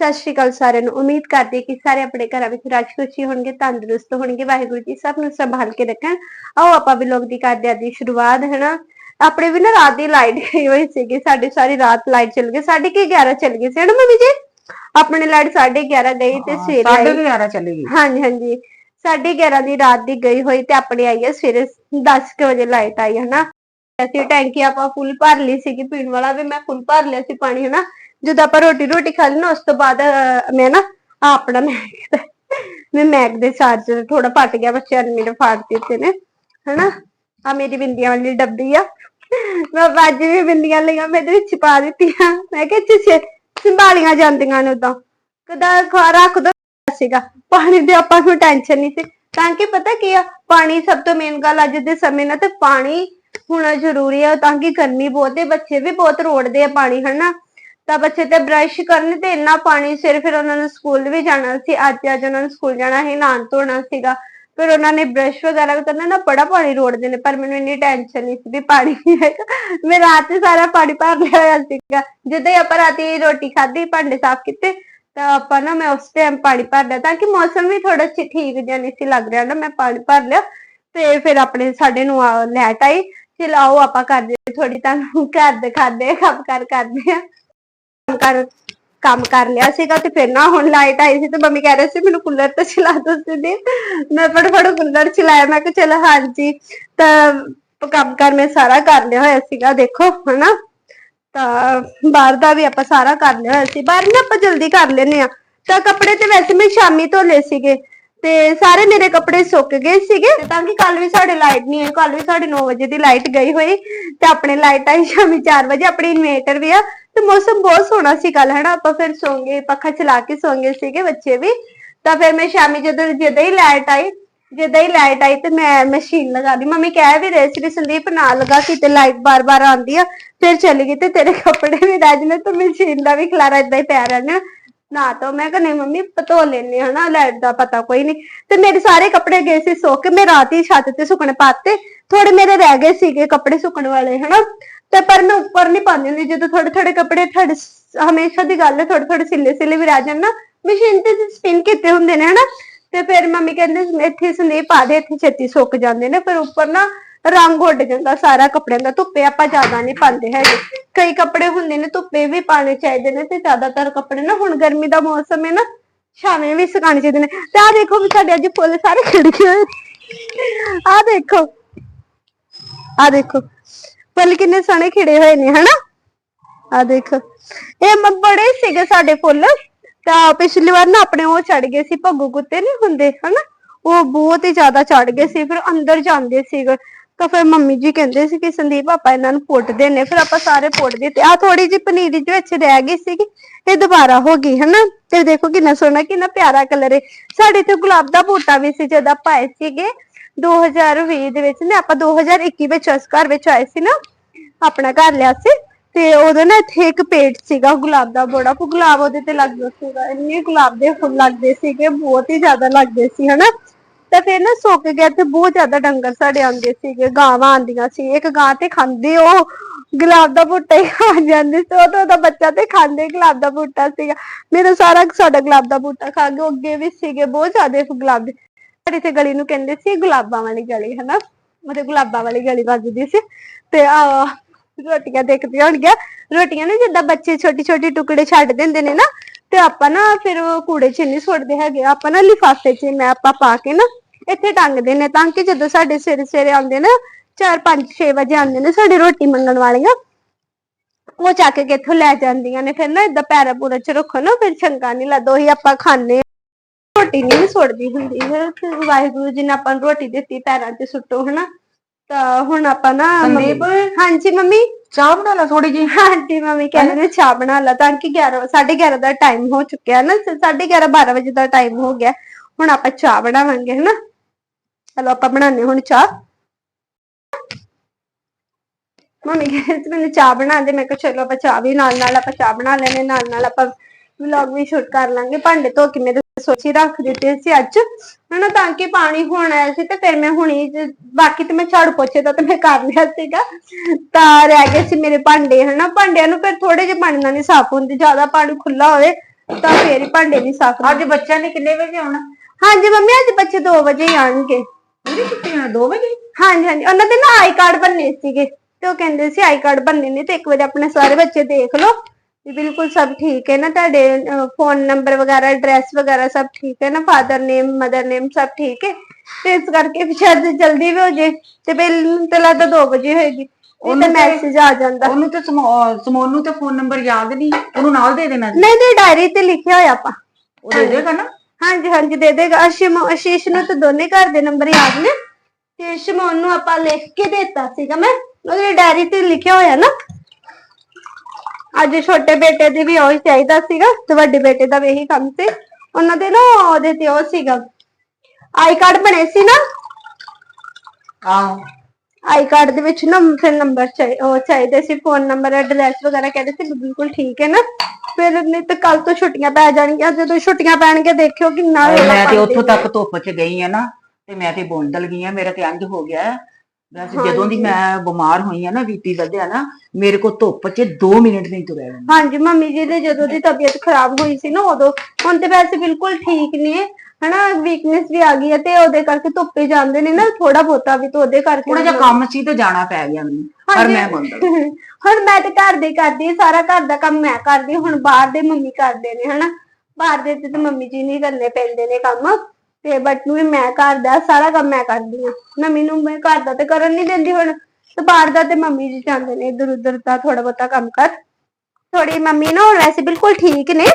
ਸਤਿ ਸ਼੍ਰੀ ਅਕਾਲ ਸਾਰਿਆਂ ਨੂੰ। ਉਮੀਦ ਕਰਦੀ ਹਾਂ ਕਿ ਸਾਰੇ ਆਪਣੇ ਘਰਾਂ ਵਿੱਚ ਰਾਜੀ ਖੁਸ਼ੀ ਹੋਣਗੇ ਤੰਦਰੁਸਤ ਹੋਣਗੇ। ਵਾਹਿਗੁਰੂ ਜੀ ਸਭ ਨੂੰ ਸੰਭਾਲ ਕੇ ਰੱਖਣ। ਆਓ ਆਪਾਂ ਵਲੌਗ ਦੀ ਕਰਦੇ ਹਾਂ ਦੀ ਸ਼ੁਰੂਆਤ ਹੈਨਾ? ਆਪਣੇ ਵੀ ਨਾ ਰਾਤ ਦੀ ਲਾਈਟ ਗਈ ਹੋਈ ਸੀਗੀ ਸਾਡੀ ਸਾਰੀ ਰਾਤ ਲਾਈਟ ਚਲ ਗਈ। ਸਾਢੇ ਕੀ 11 ਚਲ ਗਈ ਸੀ ਮੰਮੀ ਜੀ? ਆਪਣੇ ਲਾਈਟ 11:30 ਗਈ ਤੇ ਸਵੇਰੇ ਸਾਢੇ ਆਈ 11 ਚਲੀ ਗਈ। ਹਾਂਜੀ ਹਾਂਜੀ। ਸਾਢੇ 11 ਦੀ ਰਾਤ ਦੀ ਗਈ ਹੋਈ ਤੇ ਆਪਣੀ ਆਈ ਹੈ ਸਵੇਰੇ 10 ਕੁ ਵਜੇ ਲਾਈਟ ਆਈ ਹਨਾ? ਅਸੀਂ ਟੈਂਕੀ ਆਪਾਂ ਫੁੱਲ ਭਰ ਲਈ ਸੀਗੀ ਪੀਣ ਵਾਲਾ ਵੀ ਮੈਂ ਫੁੱਲ ਭਰ ਲਿਆ ਸੀ ਪਾਣੀ ਹਨਾ? ਜਦੋਂ ਆਪਾਂ ਰੋਟੀ ਰੋਟੀ ਖਾ ਲਈ ਨਾ ਉਸ ਤੋਂ ਬਾਅਦ ਮੈਂ ਨਾ ਆਪਣਾ ਮੈਕ ਮੈਂ ਮੈਕ ਦੇ ਚਾਰਜਰ ਥੋੜਾ ਪਟ ਗਿਆ ਬੱਚਿਆਂ ਨੇ ਮੇਰੇ ਫਾੜ ਦਿੱਤੇ ਨੇ, ਹਨਾ? ਆ ਮੇਰੀ ਬਿੰਦੀਆਂ ਵਾਲੀ ਡੱਬੀ ਆ। ਮੈਂ ਅੱਜ ਵੀ ਬਿੰਦੀਆਂ ਲਈਆਂ, ਮੈਂ ਇਹਦੇ ਵਿੱਚ ਪਾ ਦਿੱਤੀਆਂ। ਮੈਂ ਕਿਹਾ ਚਿਸੇ ਸੰਭਾਲੀਆਂ ਜਾਂਦੀਆਂ ਨੇ ਉਦਾਂ। ਕਦਾ ਖਾ ਰੱਖ ਦੋ ਸੀਗਾ। ਪਾਣੀ ਦੀ ਆਪਾਂ ਨੂੰ ਟੈਨਸ਼ਨ ਨਹੀਂ ਸੀ। ਤਾਂ ਕਿ ਪਤਾ ਕੀ ਆ, ਪਾਣੀ ਸਭ ਤੋਂ ਮੇਨ ਗੱਲ ਅੱਜ ਦੇ ਸਮੇਂ ਨਾਲ ਤੇ ਪਾਣੀ ਹੋਣਾ ਜ਼ਰੂਰੀ ਆ, ਤਾਂ ਕਿ ਗਰਮੀ ਬਹੁਤ ਹੈ ਬੱਚੇ ਵੀ ਬਹੁਤ ਰੋੜਦੇ ਆ ਪਾਣੀ, ਹਨਾ? ਤਾਂ ਬੱਚੇ ਤੇ ਬ੍ਰਸ਼ ਕਰਨ ਤੇ ਇੰਨਾ ਪਾਣੀ ਸਿਰ ਫਿਰ ਉਹਨਾਂ ਨੂੰ ਸਕੂਲ ਵੀ ਜਾਣਾ ਸੀ। ਅੱਜ ਅੱਜ ਉਹਨਾਂ ਨੂੰ ਸਕੂਲ ਜਾਣਾ ਸੀ, ਨਹਾਉਣ ਧੋਣਾ ਸੀਗਾ। ਫਿਰ ਉਹਨਾਂ ਨੇ ਬ੍ਰਸ਼ ਵਗੈਰਾ ਵੀ ਕਰਨਾ, ਨਾ ਬੜਾ ਪਾਣੀ ਰੋੜਦੇ ਨੇ, ਪਰ ਮੈਨੂੰ ਇੰਨੀ ਟੈਨਸ਼ਨ ਨਹੀਂ ਸੀ ਵੀ ਪਾਣੀ ਹੈਗਾ। ਮੈਂ ਰਾਤ ਨੂੰ ਸਾਰਾ ਪਾਣੀ ਭਰ ਲਿਆ ਹੋਇਆ ਸੀਗਾ। ਜਦੋਂ ਹੀ ਆਪਾਂ ਰਾਤੀ ਰੋਟੀ ਖਾਧੀ, ਭਾਂਡੇ ਸਾਫ਼ ਕੀਤੇ, ਤਾਂ ਆਪਾਂ ਨਾ ਮੈਂ ਉਸ ਟਾਈਮ ਪਾਣੀ ਭਰ ਲਿਆ, ਤਾਂ ਕਿ ਮੌਸਮ ਵੀ ਥੋੜਾ ਠੀਕ ਜਿਹਾ ਨਹੀਂ ਸੀ ਲੱਗ ਰਿਹਾ ਨਾ, ਮੈਂ ਪਾਣੀ ਭਰ ਲਿਆ ਤੇ ਫਿਰ ਆਪਣੇ ਸਾਡੇ ਨੂੰ ਲੈਟ ਆਈ ਚਲ ਆਓ ਆਪਾਂ ਕਰਦੇ ਥੋੜੀ ਤੁਹਾਨੂੰ ਘਰ ਦੇ ਦਿਖਾਦੇ ਕੰਮ ਕਰ ਕਰਦੇ ਆ। ਕੰਮ ਕਰ ਕੰਮ ਕਰ ਲਿਆ ਸੀਗਾ ਤੇ ਫਿਰ ਨਾ ਹੁਣ ਲਾਈਟ ਆਈ ਸੀ ਤੇ ਮੰਮੀ ਕਹਿ ਰਹੇ ਸੀ, ਮੈਨੂੰ ਕੂਲਰ ਤੇ ਚਲਾ ਦੋ ਸਿੱਧੇ ਮੈਂ ਫਟਾਫਟ ਕੂਲਰ ਚਲਾਇਆ, ਮੈਂ ਕਿਹਾ, ਚਲ ਹਾਂਜੀ। ਤਾਂ ਕੰਮ ਕਰ ਮੈਂ ਸਾਰਾ ਕਰ ਲਿਆ ਹੋਇਆ ਸੀਗਾ, ਦੇਖੋ, ਹਨਾ? ਤਾਂ ਬਾਹਰ ਦਾ ਵੀ ਆਪਾਂ ਸਾਰਾ ਕਰ ਲਿਆ ਹੋਇਆ ਸੀ। ਬਾਹਰ ਨਾ ਆਪਾਂ ਜਲਦੀ ਕਰ ਲੈਨੇ ਆ ਤਾਂ ਕੱਪੜੇ ਤੇ ਵੈਸੇ ਮੈਂ ਸ਼ਾਮੀ ਧੋਲੇ ਸੀਗੇ ਤੇ ਸਾਰੇ ਮੇਰੇ ਕੱਪੜੇ ਸੁੱਕ ਗਏ ਸੀਗੇ। ਤਾਂ ਕਿ ਕੱਲ ਵੀ ਸਾਡੇ ਲਾਈਟ ਨਹੀਂ ਆਈ ਕੱਲ ਵੀ ਸਾਡੇ 9 ਵਜੇ ਦੀ ਲਾਈਟ ਗਈ ਹੋਈ ਤੇ ਆਪਣੇ ਲਾਈਟ ਆਈ ਸ਼ਾਮੀ 4 ਵਜੇ, ਆਪਣੇ ਇਨਵੇਟਰ ਵੀ ਆ। ਤੇ ਮੌਸਮ ਬਹੁਤ ਸੋਹਣਾ ਸੀ ਕੱਲ ਹਨਾ? ਆਪਾਂ ਫਿਰ ਸੌਂਗੇ, ਪੱਖਾ ਚਲਾ ਕੇ ਸੌਂਗੇ ਸੀਗੇ ਬੱਚੇ ਵੀ। ਤਾਂ ਫਿਰ ਮੈਂ ਸ਼ਾਮੀ ਜਦੋਂ ਜਦੋਂ ਹੀ ਲਾਈਟ ਆਈ, ਜਦੋਂ ਹੀ ਲਾਈਟ ਆਈ ਤੇ ਮੈਂ ਮਸ਼ੀਨ ਲਗਾ ਦੀ ਮੰਮੀ ਕਹਿ ਵੀ ਰਹੇ ਸੀ ਸੰਦੀਪ ਨਾ ਲਗਾ ਕਿਤੇ ਲਾਈਟ ਬਾਰ-ਬਾਰ ਆਉਂਦੀ ਆ, ਫਿਰ ਚਲੀ ਗਈ ਤੇ ਤੇਰੇ ਕੱਪੜੇ ਵੀ ਰਹਿ ਜਨੇ ਤੇ ਮਸ਼ੀਨ ਦਾ ਵੀ ਖਲਾਰਾ ਇਦਾਂ ਹੀ ਪੈ ਰਹਿਣਾ ਨਾ। ਤਾਂ ਮੈਂ ਕਿਹਾ ਮੰਮੀ, ਪਤੋ ਲੈਨੇ ਹਨਾ ਲਾਈਟ ਦਾ ਪਤਾ ਕੋਈ ਨਹੀਂ। ਤੇ ਮੇਰੇ ਸਾਰੇ ਕੱਪੜੇ ਗਏ ਸੀ ਸੁੱਕ ਕੇ, ਮੈਂ ਰਾਤ ਹੀ ਛੱਤ ਤੇ ਸੁੱਕਣੇ ਪਾਤੇ। ਥੋੜੇ ਮੇਰੇ ਰਹਿ ਗਏ ਸੀਗੇ ਕੱਪੜੇ ਸੁੱਕਣ ਵਾਲੇ, ਹਨਾ? ਤੇ ਪਰ ਮੈਂ ਉੱਪਰ ਨਹੀਂ ਪਾਉਂਦੀ ਹੁੰਦੀ, ਜਦੋਂ ਥੋੜੇ ਥੋੜੇ ਕੱਪੜੇ ਥੋੜੇ ਹਮੇਸ਼ਾ ਦੀ ਗੱਲ ਹੈ ਥੋੜੇ ਥੋੜੇ ਸਿੱਲੇ ਸਿੱਲੇ ਵੀ ਰਹਿ ਜਾਣ ਨਾ ਮਸ਼ੀਨ ਤੇ ਸਪਿਨ ਕੀਤੇ ਹੁੰਦੇ ਨੇ, ਹਨਾ, ਤੇ ਫਿਰ ਮੰਮੀ ਕਹਿੰਦੇ ਇੱਥੇ ਸੰਦੀਪ ਪਾ ਦੇ, ਇੱਥੇ ਛੇਤੀ ਸੁੱਕ ਜਾਂਦੇ ਨੇ, ਫਿਰ ਉੱਪਰ ਨਾ ਰੰਗ ਉੱਡ ਜਾਂਦਾ ਸਾਰਾ ਕੱਪੜਿਆਂ ਦਾ, ਧੁੱਪੇ ਆਪਾਂ ਜ਼ਿਆਦਾ ਨਹੀਂ ਪਾਉਂਦੇ ਹੈਗੇ। ਕਈ ਕੱਪੜੇ ਹੁੰਦੇ ਨੇ, ਧੁੱਪੇ ਵੀ ਪਾਣੇ ਚਾਹੀਦੇ ਨੇ, ਤੇ ਜ਼ਿਆਦਾਤਰ ਕੱਪੜੇ ਨਾ ਹੁਣ ਗਰਮੀ ਦਾ ਮੌਸਮ ਹੈ ਨਾ, ਛਾਵੇਂ ਵੀ ਸੁਕਾਣੇ ਚਾਹੀਦੇ ਨੇ। ਤੇ ਆਹ ਦੇਖੋ ਵੀ ਸਾਡੇ ਅੱਜ ਫੁੱਲ ਸਾਰੇ ਖਿੜ ਗਏ ਆਹ ਦੇਖੋ ਆਹ ਦੇਖੋ। ਫੁੱਲ ਕਿੰਨੇ ਸੋਹਣੇ ਖਿੜੇ ਹੋਏ ਨੇ, ਹਨਾ? ਆ ਦੇਖ। ਇਹ ਮ ਬੜੇ ਸੀਗੇ ਸਾਡੇ ਫੁੱਲ। ਤਾਂ ਪਿਛਲੀ ਵਾਰ ਨਾ ਆਪਣੇ ਉਹ ਚੜ ਗਏ ਸੀ, ਭੱਗੂ ਕੁੱਤੇ ਨਹੀਂ ਹੁੰਦੇ, ਹਨਾ? ਉਹ ਬਹੁਤ ਹੀ ਜ਼ਿਆਦਾ ਚੜ ਗਏ ਸੀ, ਫਿਰ ਅੰਦਰ ਜਾਂਦੇ ਸੀਗੇ। ਤਾਂ ਫਿਰ ਮੰਮੀ ਜੀ ਕਹਿੰਦੇ ਸੀ ਕਿ ਸੰਦੀਪ, ਆਪਾਂ ਇਹਨਾਂ ਨੂੰ ਪੁੱਟਦੇ ਨੇ ਫਿਰ ਆਪਾਂ ਸਾਰੇ ਪੁੱਟ ਦਿੱਤੇ। ਆ ਥੋੜੀ ਜਿਹੀ ਪਨੀਰੀ ਦੇ ਵਿੱਚ ਰਹਿ ਗਈ ਸੀਗੀ, ਇਹ ਦੁਬਾਰਾ ਹੋ ਗਈ, ਹਨਾ? ਤੇ ਦੇਖੋ ਕਿੰਨਾ ਸੋਹਣਾ, ਕਿੰਨਾ ਪਿਆਰਾ ਕਲਰ ਹੈ। ਸਾਡੇ ਤੇ ਗੁਲਾਬ ਦਾ ਬੂਟਾ ਵੀ ਸੀ, ਜਦ ਆਪਾਂ ਆਏ ਸੀਗੇ। 2020 ਦੇ ਵਿੱਚ ਨਾ ਆਪਾਂ 2021 ਵਿੱਚ ਉਸ ਘਰ ਵਿੱਚ ਆਏ ਸੀ ਨਾ, ਆਪਣਾ ਘਰ ਲਿਆ ਸੀ, ਤੇ ਉਹਦੇ ਨਾ ਇੱਥੇ ਇੱਕ ਪੇੜ ਸੀਗਾ ਗੁਲਾਬ ਦਾ ਬੜਾ ਕੁ ਗੁਲਾਬ ਉਹਦੇ ਤੇ ਲੱਗਦਾ ਸੀਗਾ, ਇੰਨੇ ਗੁਲਾਬ ਦੇ ਫੁੱਲ ਲੱਗਦੇ ਸੀਗੇ, ਬਹੁਤ ਹੀ ਜ਼ਿਆਦਾ ਲੱਗਦੇ ਸੀ, ਹਨਾ? ਤੇ ਫਿਰ ਨਾ ਸੁੱਕ ਗਿਆ ਤੇ ਬਹੁਤ ਜ਼ਿਆਦਾ ਡੰਗਰ ਸਾਡੇ ਆਉਂਦੇ ਸੀਗੇ, ਗਾਵਾਂ ਆਉਂਦੀਆਂ ਸੀ, ਇੱਕ ਗਾਂ ਤੇ ਖਾਂਦੇ ਉਹ ਗੁਲਾਬ ਦਾ ਬੂਟਾ ਹੀ ਖਾ ਜਾਂਦੇ ਸੀ, ਉਹ ਤਾਂ ਉਹਦਾ ਬੱਚਾ ਤੇ ਖਾਂਦੇ ਗੁਲਾਬ ਦਾ ਬੂਟਾ ਸੀਗਾ, ਮੇਰਾ ਸਾਰਾ ਸਾਡਾ ਗੁਲਾਬ ਦਾ ਬੂਟਾ ਖਾ ਗਏ ਅੱਗੇ ਵੀ ਸੀਗੇ, ਬਹੁਤ ਜ਼ਿਆਦਾ ਗੁਲਾਬ ਦੇ ਸਾਡੇ ਇੱਥੇ ਗਲੀ ਨੂੰ ਕਹਿੰਦੇ ਸੀ ਗੁਲਾਬਾਂ ਵਾਲੀ ਗਲੀ, ਹਨਾ? ਉਹਦੇ ਗੁਲਾਬਾਂ ਵਾਲੀ ਗਲੀ ਵੱਜਦੀ ਸੀ। ਤੇ ਆ, ਰੋਟੀਆਂ ਦੇਖਦੀਆਂ ਹੋਣਗੀਆਂ ਰੋਟੀਆਂ ਨਾ ਜਿੱਦਾਂ ਬੱਚੇ ਛੋਟੀ ਛੋਟੀ ਟੁਕੜੇ ਛੱਡ ਦਿੰਦੇ ਨੇ ਨਾ, ਤੇ ਆਪਾਂ ਨਾ ਫਿਰ ਉਹ ਕੂੜੇ ਚ ਨਹੀਂ ਸੁੱਟਦੇ ਹੈਗੇ। ਆਪਾਂ ਨਾ ਲਿਫਾਫੇ ਚ ਮੈਂ ਆਪਾਂ ਪਾ ਕੇ ਨਾ ਇੱਥੇ ਟੰਗਦੇ ਨੇ, ਤਾਂ ਕਿ ਜਦੋਂ ਸਾਡੇ ਸਵੇਰੇ ਸਵੇਰੇ ਆਉਂਦੇ ਨਾ 4 5 6 ਵਜੇ ਆਉਂਦੇ ਨੇ ਸਾਡੇ ਰੋਟੀ ਮੰਗਣ ਵਾਲੀਆਂ, ਉਹ ਚੱਕ ਕੇ ਇੱਥੋਂ ਲੈ ਜਾਂਦੀਆਂ ਨੇ। ਫਿਰ ਨਾ ਇਦਾਂ ਪੈਰਾ ਪੂਰਾ ਚ ਰੱਖੋ ਨਾ, ਫਿਰ ਚੰਗਾ ਨਹੀਂ ਲੱਗਦਾ ਉਹੀ ਆਪਾਂ ਖਾਣੇ ਰੋਟੀ ਨਹੀਂ ਸੁੱਟਦੀ ਹੁੰਦੀ ਫਿਰ ਫਿਰ ਵਾਹਿਗੁਰੂ ਜੀ ਨੇ ਆਪਾਂ ਨੂੰ ਰੋਟੀ ਦਿੱਤੀ ਪੈਰਾਂ 'ਚ ਸੁੱਟੋ ਹਨਾ? ਤਾਂ ਹੁਣ ਆਪਾਂ ਨਾ ਸੰਦੀਪ ਹਾਂਜੀ ਮੰਮੀ? ਚਾਹ ਬਣਾ ਲੈ ਥੋੜੀ ਜੀ ਹਾਂਜੀ ਮੰਮੀ ਕਹਿੰਦੇ ਨੇ ਚਾਹ ਬਣਾ ਲਾ ਤਾਂ ਕਿ 11 11:30 ਦਾ ਟਾਈਮ ਹੋ ਚੁੱਕਿਆ ਨਾ 11:30 12 ਵਜੇ ਦਾ ਟਾਈਮ ਹੋ ਗਿਆ। ਹੁਣ ਆਪਾਂ ਚਾਹ ਬਣਾਵਾਂਗੇ ਹਨਾ? ਚਲੋ ਆਪਾਂ ਬਣਾਉਂਦੇ ਹੁਣ ਚਾਹ। ਮੰਮੀ ਕਹਿੰਦੇ ਸੀ ਮੈਨੂੰ ਚਾਹ ਬਣਾ ਦੇ ਮੈਂ ਕਿਹਾ ਚਲੋ ਆਪਾਂ ਚਾਹ ਵੀ ਨਾਲ ਨਾਲ ਆਪਾਂ ਚਾਹ ਬਣਾ ਲੈਨੇ ਨਾਲ ਨਾਲ ਆਪਾਂ ਵਲੌਗ ਵੀ ਸ਼ੂਟ ਕਰ ਲਾਂਗੇ। ਭਾਂਡੇ ਧੋ ਕੇ ਮੇਰੇ ਸੋਚੀ ਰੱਖ ਦਿੱਤੇ ਸੀ ਅੱਜ। ਹਨਾ ਤਾਂ ਕਿ ਪਾਣੀ ਹੁਣ ਆਇਆ ਸੀ ਤੇ ਫਿਰ ਮੈਂ ਹੁਣੀ ਜ- ਬਾਕੀ ਤੇ ਮੈਂ ਝਾੜੂ ਪੋਚੇ ਦਾ ਤੇ ਮੈਂ ਕਰ ਲਿਆ ਸੀਗਾ। ਤਾਂ ਰਹਿ ਗਏ ਸੀ ਮੇਰੇ ਭਾਂਡੇ ਹਨਾ। ਭਾਂਡਿਆਂ ਨੂੰ ਫਿਰ ਥੋੜੇ ਜਿਹੇ ਪਾਣੀ ਨਾਲ ਨਹੀਂ ਸਾਫ਼ ਹੁੰਦੇ ਜ਼ਿਆਦਾ ਪਾਣੀ ਖੁੱਲਾ ਹੋਵੇ ਤਾਂ ਫੇਰ ਹੀ ਭਾਂਡੇ ਨਹੀਂ ਸਾਫ਼ ਅੱਜ ਬੱਚਿਆਂ ਨੇ ਕਿੰਨੇ ਵਜੇ ਆਉਣਾ? ਹਾਂਜੀ ਮੰਮੀ ਅੱਜ ਬੱਚੇ 2 ਵਜੇ ਹੀ ਆਣਗੇ ਪੂਰੀ ਛੁੱਟੀ ਆ 2 ਵਜੇ? ਹਾਂਜੀ ਹਾਂਜੀ। ਉਹਨਾਂ ਦੇ ਨਾ ਆਈ ਕਾਰਡ ਬਣਨੇ ਸੀਗੇ ਤੇ ਉਹ ਕਹਿੰਦੇ ਸੀ ਆਈ ਕਾਰਡ ਬਣਨੇ ਨੇ ਤੇ ਇੱਕ ਵਾਰ ਆਪਣੇ ਸਾਰੇ ਬੱਚੇ ਦੇਖ ਲਓ। ਵੀ ਬਿਲਕੁਲ ਸਭ ਠੀਕ ਹੈ ਨਾ ਤੁਹਾਡੇ ਫੋਨ ਨੰਬਰ ਵਗੈਰਾ ਐਡਰੈਸ ਵਗੈਰਾ ਸਭ ਠੀਕ ਹੈ ਨਾ? ਫਾਦਰ ਨੇਮ ਮਦਰ ਨੇਮ ਸਭ ਠੀਕ ਹੈ? ਤੇ ਇਸ ਕਰਕੇ ਵੀ ਸ਼ਾਇਦ ਜਲਦੀ ਵੀ ਹੋ ਜੇ ਤੇ ਬਿਲ ਤੇ ਲੱਗਦਾ 2 ਵਜੇ ਹੋਏਗੀ ਉਹ ਤੇ ਮੈਸੇਜ ਆ ਜਾਂਦਾ। ਉਹਨੂੰ ਤੇ ਸਮੋ- ਸਮੋਨ ਨੂੰ ਤੇ ਫੋਨ ਨੰਬਰ ਯਾਦ ਨਹੀਂ? ਉਹਨੂੰ ਨਾਲ ਦੇ ਦੇਣਾ। ਨਹੀਂ ਨਹੀਂ ਡਾਇਰੀ ਤੇ ਲਿਖਿਆ ਹੋਇਆ ਆਪਾਂ। ਉਹ ਦੇ ਦੇਗਾ ਨਾ? ਹਾਂਜੀ ਹਾਂਜੀ ਦੇ ਦੇਗਾ। ਅਸ਼ਿਮ ਅਸ਼ੀਸ਼ ਨੂੰ ਤਾਂ ਦੋਨੇ ਘਰ ਦੇ ਨੰਬਰ ਯਾਦ ਨੇ। ਤੇ ਸ਼ਮੋਨ ਨੂੰ ਆਪਾਂ ਲਿਖ ਕੇ ਦਿੱਤਾ ਸੀਗਾ ਮੈਂ। ਉਹਦੀ ਡਾਇਰੀ ਤੇ ਲਿਖਿਆ ਹੋਇਆ ਨਾ। ਅੱਜ ਛੋਟੇ ਬੇਟੇ ਦੀ ਵੀ ਉਹੀ ਚਾਹੀਦਾ ਸੀਗਾ ਤੇ ਵੱਡੇ ਬੇਟੇ ਦਾ ਵੀ ਇਹੀ ਕੰਮ ਸੀ। ਉਹਨਾਂ ਦੇ ਨਾ ਉਹਦੇ ਤੇ ਉਹ ਸੀਗਾ। ਆਈ ਕਾਰਡ ਬਣੇ ਸੀ ਨਾ? ਆਹੋ। ਆਈ ਕਾਰਡ ਦੇ ਵਿੱਚ ਨਾ ਫਿਰ ਨੰਬਰ ਚਾਹੀ ਉਹ ਚਾਹੀਦੇ ਸੀ ਫੋਨ ਨੰਬਰ ਐਡਰੈਸ ਵਗੈਰਾ ਕਹਿੰਦੇ ਸੀ ਵੀ ਬਿਲਕੁਲ ਠੀਕ ਹੈ ਨਾ। ਫਿਰ ਨਹੀਂ ਤਾਂ ਕੱਲ ਤੋਂ ਛੁੱਟੀਆਂ ਪੈ ਜਾਣਗੀਆਂ ਜਦੋਂ ਛੁੱਟੀਆਂ ਪੈਣਗੇ ਦੇਖਿਓ ਕਿੰਨਾ ਰੌਲਾ ਮੈਂ ਤੇ ਪਾਉਂਦੇ ਉੱਥੋਂ ਨੇ। ਤੱਕ ਧੁੱਪ 'ਚ ਗਈ ਆ ਨਾ ਤੇ ਮੈਂ ਤੇ ਬੋਂਦਲ ਗਈ ਆ ਮੇਰਾ ਤੇ ਇੰਜ ਹੋ ਗਿਆ। ਹੈ। ਬਸ ਜਦੋਂ ਦੀ ਮੈਂ ਬਿਮਾਰ ਹੋਈ ਆ ਨਾ ਬੀਪੀ ਵਧਿਆ ਨਾ ਮੇਰੇ ਕੋ ਧੁੱਪ 'ਚ 2 ਮਿੰਟ ਨਹੀਂ ਤੁਰਿਆ ਜਾਂਦਾ। ਹਾਂਜੀ ਮੰਮੀ ਜੀ ਦੇ ਜਦੋਂ ਦੀ ਤਬੀਅਤ ਖਰਾਬ ਹੋਈ ਸੀ ਨਾ ਉਦੋਂ ਹੁਣ ਤੇ ਵੈਸੇ ਬਿਲਕੁਲ ਠੀਕ ਨੇ ਹਨਾ ਵੀਕਨੈਸ ਵੀ ਆ ਗਈ ਹੈ ਤੇ ਉਹਦੇ ਕਰਕੇ ਧੁੱਪੇ ਜਾਂਦੇ ਨੇ ਨਾ ਥੋੜਾ ਬਹੁਤਾ ਵੀ ਤਾਂ ਉਹਦੇ ਕਰਕੇ ਥੋੜਾ ਜਿਹਾ ਕੰਮ ਸੀ ਤੇ ਜਾਣਾ ਪੈ ਗਿਆ ਮੈਨੂੰ ਪਰ। ਮੈਂ ਬੋਂਦਲ ਹੁਣ ਮੈਂ ਤੇ ਘਰ ਦੇ ਕਰਦੀ ਸਾਰਾ ਘਰ ਦਾ ਕੰਮ ਮੈਂ ਕਰਦੀ ਹੁਣ ਬਾਹਰ ਦੇ ਮੰਮੀ ਕਰਦੇ ਨੇ ਹਨਾ। ਬਾਹਰ ਦੇ ਤਾਂ ਮੰਮੀ ਜੀ ਨਹੀਂ ਕਰਨੇ ਪੈਂਦੇ ਨੇ ਕੰਮ। ਤੇ ਬਟ ਨੂੰ ਵੀ ਮੈਂ ਘਰ ਦਾ, ਸਾਰਾ ਕੰਮ ਮੈਂ ਕਰਦੀ ਹਾਂ। ਮੰਮੀ ਨੂੰ ਮੈਂ ਘਰ ਦਾ ਤੇ ਕਰਨ ਨਹੀਂ ਦਿੰਦੀ ਹੁਣ। ਤੇ ਬਾਹਰ ਦਾ ਤੇ ਮੰਮੀ ਜੀ ਜਾਂਦੇ ਨੇ, ਇਧਰ ਉਧਰ ਦਾ ਥੋੜਾ ਬਹੁਤਾ ਕੰਮ ਕਰ। ਥੋੜੀ ਮੰਮੀ ਨਾ ਹੁਣ ਵੈਸੇ ਬਿਲਕੁਲ ਠੀਕ ਨੇ,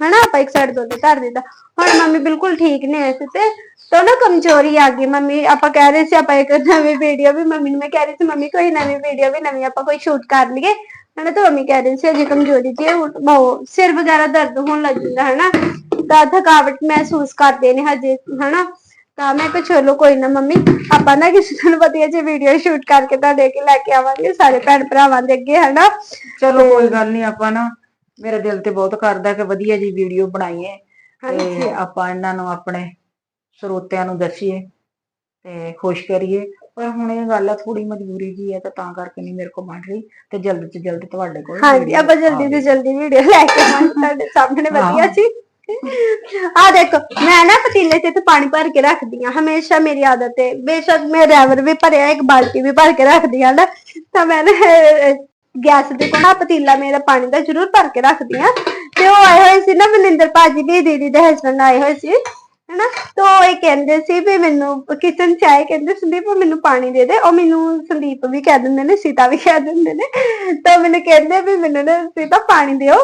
ਹਨਾ, ਆਪਾਂ ਇੱਕ ਸਾਈਡ ਦੋਨੇ ਧਰ ਦਿੱਤਾ। ਹੁਣ ਮੰਮੀ ਬਿਲਕੁਲ ਠੀਕ ਨੇ ਵੈਸੇ ਤੇ, ਤਾਂ ਨਾ ਕਮਜ਼ੋਰੀ ਆ ਗਈ ਮੰਮੀ। ਆਪਾਂ ਕਹਿ ਰਹੇ ਸੀ, ਆਪਾਂ ਇੱਕ ਨਵੀਂ ਵੀਡੀਓ ਵੀ ਮੰਮੀ ਨੂੰ, ਮੈਂ ਕਹਿ ਰਹੀ ਸੀ, ਮੰਮੀ ਕੋਈ ਨਵੀਂ ਵੀਡੀਓ ਵੀ ਨਵੀਂ ਆਪਾਂ ਕੋਈ ਸ਼ੂਟ ਕਰ ਲਈਏ ਹਨਾ, ਤਾਂ ਮੰਮੀ ਕਹਿ ਰਹੀ ਸੀ, ਅਜੇ ਕਮਜ਼ੋਰੀ ਜੀ ਉਹ ਸਿਰ ਵਗੈਰਾ ਦਰਦ ਹੋਣ ਲੱਗ ਜਾਂਦਾ, ਹਨਾ। ਤਾਂ ਥਕਾਵਟ ਮਹਿਸੂਸ ਕਰਦੇ ਨੇ ਹਜੇ ਹਨਾ? ਤਾਂ ਮੈਂ ਕਿਹਾ ਚਲੋ ਕੋਈ ਨਾ ਮੰਮੀ ਆਪਾਂ ਨਾ ਕਿਸੇ ਦਿਨ ਵਧੀਆ ਜਿਹੀ ਵੀਡੀਓ ਸ਼ੂਟ ਕਰਕੇ ਤੁਹਾਡੇ ਅੱਗੇ ਲੈ ਕੇ ਆਵਾਂਗੇ ਸਾਰੇ ਭੈਣ ਭਰਾਵਾਂ ਦੇ ਅੱਗੇ ਹਨਾ? ਚਲੋ ਕੋਈ ਗੱਲ ਨਹੀਂ ਆਪਾਂ ਨਾ ਮੇਰਾ ਦਿਲ ਤੇ ਬਹੁਤ ਕਰਦਾ ਕਿ ਵਧੀਆ ਜੀ ਵੀਡੀਓ ਬਣਾਈਏ ਤੇ ਆਪਾਂ ਇਹਨਾਂ ਨੂੰ ਆਪਣੇ ਸਰੋਤਿਆਂ ਨੂੰ ਦੱਸੀਏ ਤੇ ਖੁਸ਼ ਕਰੀਏ। ਪਰ ਹੁਣ ਇਹ ਗੱਲ ਆ ਥੋੜੀ ਮਜਬੂਰੀ ਜੀ ਹੈ ਤਾਂ ਤਾਂ ਕਰਕੇ ਨਹੀਂ ਮੇਰੇ ਕੋਲ ਬਣ ਰਹੀ ਤੇ ਜਲਦ ਤੋਂ ਜਲਦ ਤੁਹਾਡੇ ਕੋਲ ਹਾਂਜੀ ਆਪਾਂ ਜਲਦੀ ਤੋਂ। ਜਲਦੀ ਵੀਡੀਓ ਲੈ ਕੇ ਆਵਾਂਗੇ ਤੁਹਾਡੇ ਸਾਹਮਣੇ ਵਧੀਆ। ਜੀ। ਆ ਦੇਖੋ, ਮੈਂ ਨਾ ਪਤੀਲੇ 'ਚ ਤੇ ਪਾਣੀ ਭਰ ਕੇ ਰੱਖਦੀ ਆ ਹਮੇਸ਼ਾ ਮੇਰੀ ਆਦਤ ਹੈ ਬੇਸ਼ੱਕ ਮੈਂ ਰੈਵਰ ਵੀ ਭਰਿਆ, ਇੱਕ ਬਾਲਟੀ ਵੀ ਭਰ ਕੇ ਰੱਖਦੀ ਆ ਨਾ। ਤਾਂ ਮੈਂ ਨਾ ਗੈਸ ਦੇ ਕੋਲ ਨਾ ਪਤੀਲਾ ਮੇਰਾ ਪਾਣੀ ਦਾ ਜ਼ਰੂਰ ਭਰ ਕੇ ਰੱਖਦੀ ਆ ਤੇ ਉਹ ਆਏ ਹੋਏ ਸੀ ਨਾ ਮਨਿੰਦਰ ਭਾਜੀ ਵੀ ਦੀਦੀ ਦੇ ਹਸਬੰਡ ਆਏ ਹੋਏ ਸੀ, ਹਨਾ? ਤੇ ਉਹ ਇਹ ਕਹਿੰਦੇ ਸੀ ਵੀ ਮੈਨੂੰ ਕਿਚਨ ਚ ਆਏ, ਕਹਿੰਦੇ ਸੰਦੀਪ ਮੈਨੂੰ ਪਾਣੀ ਦੇ ਦੇ। ਉਹ ਮੈਨੂੰ ਸੰਦੀਪ ਵੀ ਕਹਿ ਦਿੰਦੇ ਨੇ, ਸੀਤਾ ਵੀ ਕਹਿ ਦਿੰਦੇ ਨੇ। ਤਾਂ ਮੈਨੂੰ ਕਹਿੰਦੇ ਵੀ ਮੈਨੂੰ ਨਾ ਸੀਤਾ ਪਾਣੀ ਦਿਓ।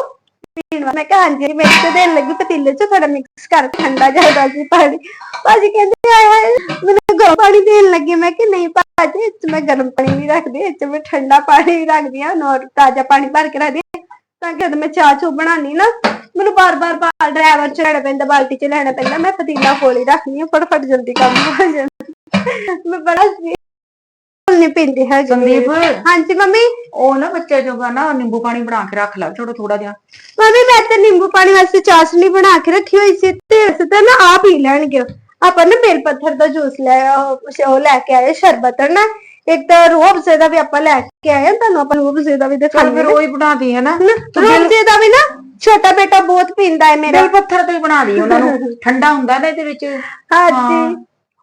ਪੀਣ ਵਾਲਾ। ਮੈਂ ਕਿਹਾ ਹਾਂਜੀ ਮੇਰੇ ਤੇ ਦੇਣ ਲੱਗੀ ਪਤੀਲੇ ਚ ਥੋੜਾ ਮਿਕਸ ਕਰ ਠੰਡਾ ਜ਼ਿਆਦਾ ਸੀ ਪਾਣੀ ਭਾਜੀ ਕਹਿੰਦੇ, ਆਏ ਹਾਏ ਮੈਨੂੰ ਗਰਮ ਪਾਣੀ ਦੇਣ ਲੱਗੀ। ਮੈਂ ਕਿ ਨਹੀਂ ਭਾਜੀ, ਇਹ 'ਚ ਮੈਂ ਗਰਮ ਪਾਣੀ ਨਹੀਂ ਰੱਖਦੀ, ਇਹ 'ਚ ਮੈਂ ਠੰਡਾ ਪਾਣੀ ਰੱਖਦੀ ਆ ਨੋਰ ਤਾਜ਼ਾ ਪਾਣੀ ਭਰ ਕੇ ਰੱਖਦੀ ਹਾਂ। ਤਾਂ ਕਿ ਜਦੋਂ ਮੈਂ ਚਾਹ ਚੂ ਬਣਾਉਣੀ ਨਾ, ਮੈਨੂੰ ਬਾਰ-ਬਾਰ ਬਾਲ ਡਰਾਈਵਰ ਚ ਲੈਣਾ ਪੈਂਦਾ, ਬਾਲਟੀ ਚ ਲੈਣਾ ਪੈਂਦਾ। ਮੈਂ ਪਤੀਲਾ ਕੋਲ ਹੀ ਰੱਖਦੀ ਹਾਂ, ਫਟਾਫਟ ਜਲਦੀ ਕੰਮ ਹੋ ਜਾਂਦਾ। ਮੈਂ ਬੜਾ ਨਹੀਂ ਪੀਂਦੀ ਹੈ ਸੰਦੀਪ। ਹਾਂਜੀ ਮੰਮੀ। ਉਹ ਨਾ ਬੱਚੇ ਜੋਗਾ ਨਾ ਨਿੰਬੂ ਪਾਣੀ ਬਣਾ ਕੇ ਰੱਖ ਲੈ ਥੋੜਾ ਥੋੜਾ ਜਿਹਾ। ਮੰਮੀ ਮੈਂ ਤਾਂ ਨਿੰਬੂ ਪਾਣੀ ਵਾਸਤੇ ਚਾਸ਼ਨੀ ਬਣਾ ਕੇ ਰੱਖੀ ਹੋਈ ਸੀ ਤੇ ਇਸ ਤਾਂ ਨਾ ਆ ਪੀ ਲੈਣਗੇ। ਆਪਾਂ ਨਾ ਬੇਲ ਪੱਥਰ ਦਾ ਜੂਸ ਲੈ ਉਹ ਉਹ ਲੈ ਕੇ ਆਏ ਸ਼ਰਬਤ ਨਾ। ਇੱਕ ਤਾਂ ਰੂਹ ਅਫਜ਼ੇ ਦਾ ਵੀ ਆਪਾਂ ਲੈ ਕੇ ਆਏ ਹਾਂ, ਤੁਹਾਨੂੰ ਆਪਾਂ ਰੂਹ ਅਫਜ਼ੇ ਦਾ ਵੀ ਚੱਲ ਦਿਖਾਉਂਦੇ ਫਿਰ ਉਹ ਹੀ ਬਣਾ ਦੀ ਹੈ ਨਾ। ਰੂਹ ਅਫਜ਼ੇ ਦਾ ਵੀ ਨਾ ਛੋਟਾ ਬੇਟਾ ਬਹੁਤ ਪੀਂਦਾ ਹੈ ਮੇਰਾ। ਬੇਲ ਪੱਥਰ ਤੋਂ ਹੀ ਬਣਾ ਦੀ ਉਹਨਾਂ ਨੂੰ। ਠੰਡਾ ਹੁੰਦਾ ਨਾ ਇਹਦੇ ਵਿੱਚ। ਹਾਂਜੀ।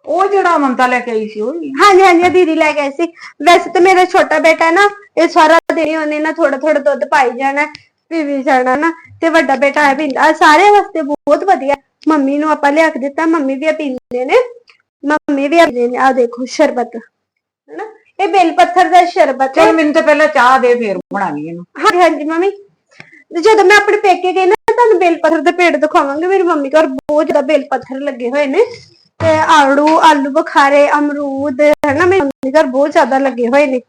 ਉਹ ਜਿਹੜਾ ਮਮਤਾ ਲੈ ਕੇ ਆਈ ਸੀ ਉਹ ਹੀ ਹਾਂਜੀ ਹਾਂਜੀ ਦੀਦੀ ਲੈ ਗਏ ਸੀ। ਵੈਸੇ ਤਾਂ ਮੇਰਾ ਛੋਟਾ ਬੇਟਾ ਨਾ ਇਹ ਸਾਰਾ ਦਿਨ ਹੀ ਉਹਨੇ ਨਾ ਥੋੜਾ ਥੋੜਾ ਦੁੱਧ ਪਾਈ ਜਾਣਾ ਪੀ ਵੀ ਜਾਣਾ ਨਾ ਤੇ ਵੱਡਾ ਬੇਟਾ ਹੈ ਪੀਂਦਾ। ਸਾਰੇ ਵਾਸਤੇ ਬਹੁਤ ਵਧੀਆ। ਮੰਮੀ ਨੂੰ ਆਪਾਂ ਲਿਆ ਕੇ ਦਿੱਤਾ ਮੰਮੀ ਵੀ ਇਹ ਪੀਂਦੇ ਨੇ। ਮੰਮੀ ਵੀ ਪੀਂਦੇ ਨੇ। ਆ ਦੇਖੋ ਸ਼ਰਬਤ ਹੈਨਾ? ਇਹ ਬੇਲ ਪੱਥਰ ਦਾ ਸ਼ਰਬਤ ਹੈ। ਚਲ ਮੈਨੂੰ ਤਾਂ ਪਹਿਲਾਂ ਚਾਹ ਦੇ ਫੇਰ ਬਣਾਣੀ ਇਹਨੂੰ। ਹਾਂਜੀ ਹਾਂਜੀ ਮੰਮੀ। ਜਦੋਂ ਮੈਂ ਆਪਣੇ ਪੇਕੇ ਗਈ ਨਾ ਤੁਹਾਨੂੰ ਬੇਲ ਪੱਥਰ ਦੇ ਪੇੜ ਦਿਖਾਵਾਂਗੇ। ਮੇਰੀ ਮੰਮੀ ਘਰ ਬਹੁਤ ਜ਼ਿਆਦਾ ਬੇਲ ਪੱਥਰ ਲੱਗੇ ਹੋਏ ਨੇ। ਤੇ ਆੜੂ ਆਲੂ ਬੁਖਾਰੇ ਅਮਰੂਦ ਹਨਾ ਮੇਰੀ ਮੰਮੀ ਘਰ ਬਹੁਤ ਜ਼ਿਆਦਾ ਲੱਗੇ ਹੋਏ ਨੇ